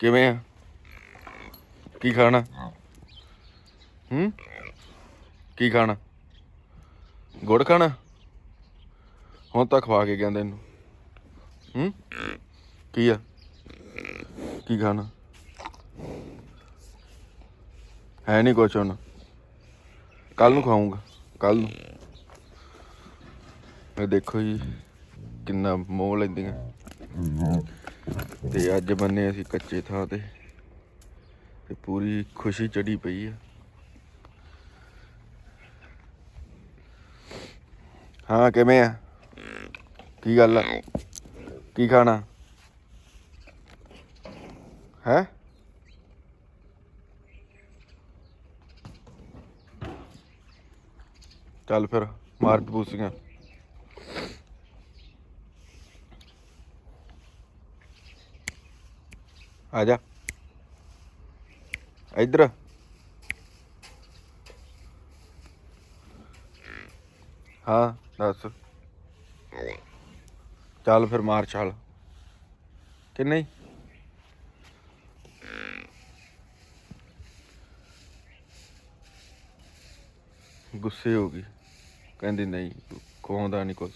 ਕਿਵੇਂ ਆ? ਕੀ ਖਾਣਾ? ਹੂੰ? ਕੀ ਖਾਣਾ? ਗੁੜ ਖਾਣਾ? ਹੁਣ ਤਾਂ ਖਵਾ ਕੇ ਕਹਿੰਦੇ ਤੈਨੂੰ ਹੂੰ? ਕੀ ਆ? ਕੀ ਖਾਣਾ? ਹੈ ਨਹੀਂ ਕੁਛ ਹੁਣ। ਕੱਲ ਨੂੰ ਖਾਊਂਗਾ ਕੱਲ ਨੂੰ। ਇਹ ਦੇਖੋ ਜੀ, ਕਿੰਨਾ ਮੋਹ ਲੈਂਦੀਆਂ। ਤੇ ਅੱਜ ਬੰਨੇ ਅਸੀਂ ਕੱਚੇ ਥਾਂ ਤੇ ਤੇ ਪੂਰੀ ਖੁਸ਼ੀ ਚੜੀ ਪਈ ਆ। ਹਾਂ, ਕਿਵੇਂ ਆ? ਕੀ ਗੱਲ ਆ? ਕੀ ਖਾਣਾ? ਹੈ? ਚੱਲ ਫਿਰ, ਮਾਰ ਪੂਸੀਆਂ ਆ ਜਾ। ਇੱਧਰ। ਹਾਂ, ਦੱਸ। ਚੱਲ ਫਿਰ ਮਾਰ ਛਾਲ। ਕਿ ਨਹੀਂ? ਗੁੱਸੇ ਹੋ ਗਈ। ਕਹਿੰਦੀ ਨਹੀਂ, ਖਵਾਉਂਦਾ ਨਹੀਂ ਕੁਛ।